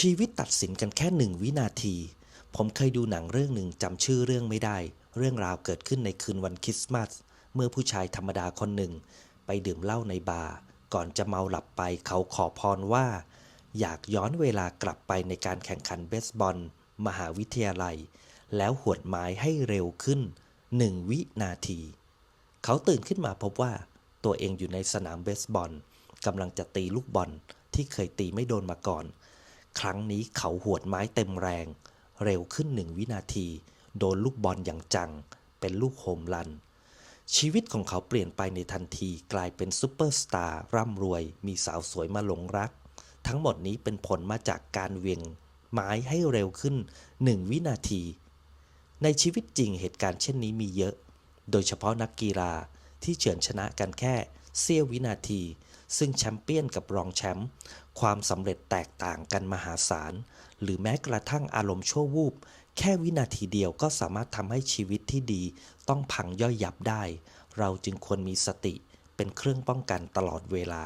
ชีวิตตัดสินกันแค่หนึ่งวินาที ผมเคยดูหนังเรื่องหนึ่งจำชื่อเรื่องไม่ได้ เรื่องราวเกิดขึ้นในคืนวันคริสต์มาส เมื่อผู้ชายธรรมดาคนหนึ่ง ไปดื่มเหล้าในบาร์ ก่อนจะเมาหลับไปเขาขอพรว่า อยากย้อนเวลากลับไปในการแข่งขันเบสบอล มหาวิทยาลัย แล้วหวดไม้ให้เร็วขึ้นหนึ่งวินาที เขาตื่นขึ้นมาพบว่า ตัวเองอยู่ในสนามเบสบอลกำลังจะตีลูกบอลที่เคยตีไม่โดนมาก่อน ครั้งนี้เขาหวดไม้เต็มแรง เร็วขึ้นหนึ่งวินาที โดนลูกบอลอย่างจัง เป็นลูกโฮมรัน ชีวิตของเขาเปลี่ยนไปในทันทีกลายเป็นซูเปอร์สตาร์ร่ำรวย มีสาวสวยมาหลงรัก ทั้งหมดนี้เป็นผลมาจากการเวียงไม้ให้เร็วขึ้นหนึ่งวินาที ในชีวิตจริงเหตุการณ์เช่นนี้มีเยอะ โดยเฉพาะนักกีฬาที่เฉือนชนะกันแค่เสี้ยววินาที ซึ่งแชมเปี้ยนกับรองแชมป์ความสำเร็จแตกต่างกันมหาศาล หรือแม้กระทั่งอารมณ์ชั่ววูบ แค่วินาทีเดียวก็สามารถทำให้ชีวิตที่ดี ต้องพังย่อยยับได้ เราจึงควรมีสติเป็นเครื่องป้องกันตลอดเวลา